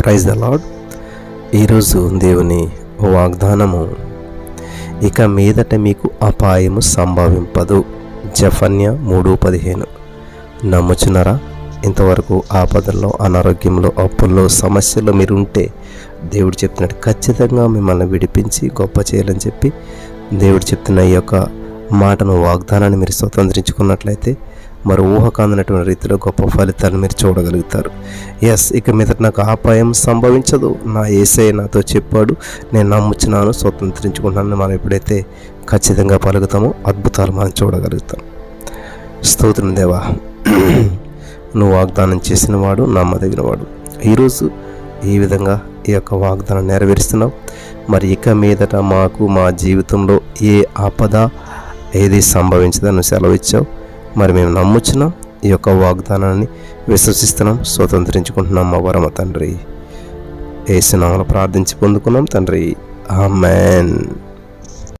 Praise the lord ఈరోజు దేవుని వాగ్దానము ఇక మీదట మీకు అపాయము సంభవింపదు. జఫన్య మూడు పదిహేను. నమ్ముచున్నారా? ఇంతవరకు ఆపదల్లో అనారోగ్యంలో అప్పుల్లో సమస్యల్లో మీరు ఉంటే దేవుడు చెప్తున్నాడు ఖచ్చితంగా మిమ్మల్ని విడిపించి గొప్ప చేయాలని చెప్పి దేవుడు చెప్తున్న ఈ యొక్క మాటను వాగ్దానాన్ని మీరు స్వతంత్రించుకున్నట్లయితే మరి ఊహకాందనటువంటి రీతిలో గొప్ప ఫలితాలు మీరు చూడగలుగుతారు. ఎస్ ఇక మీద నాకు అపాయం సంభవించదు. నా ఏసఐ నాతో చెప్పాడు. నేను నమ్ముచున్నాను స్వతంత్రించుకున్నాను మనం ఎప్పుడైతే ఖచ్చితంగా పలుకుతామో అద్భుతాలు మనం చూడగలుగుతాం. స్తోత్రం దేవా. నువ్వు వాగ్దానం చేసిన వాడు నమ్మదగినవాడు. ఈరోజు ఈ విధంగా ఈ యొక్క వాగ్దానం నెరవేరుస్తున్నావు మరి ఇక మీదట మాకు మా జీవితంలో ఏ ఆపద ఏది సంభవించదని సెలవు ఇచ్చావు. మరి మేము నమ్ముచున్నాం. ఈ యొక్క వాగ్దానాన్ని విశ్వసిస్తున్నాం. స్వతంత్రించుకుంటున్నాం మా వరమ తండ్రి. ఏసునామలు ప్రార్థించి పొందుకున్నాం తండ్రి. ఆమెన్.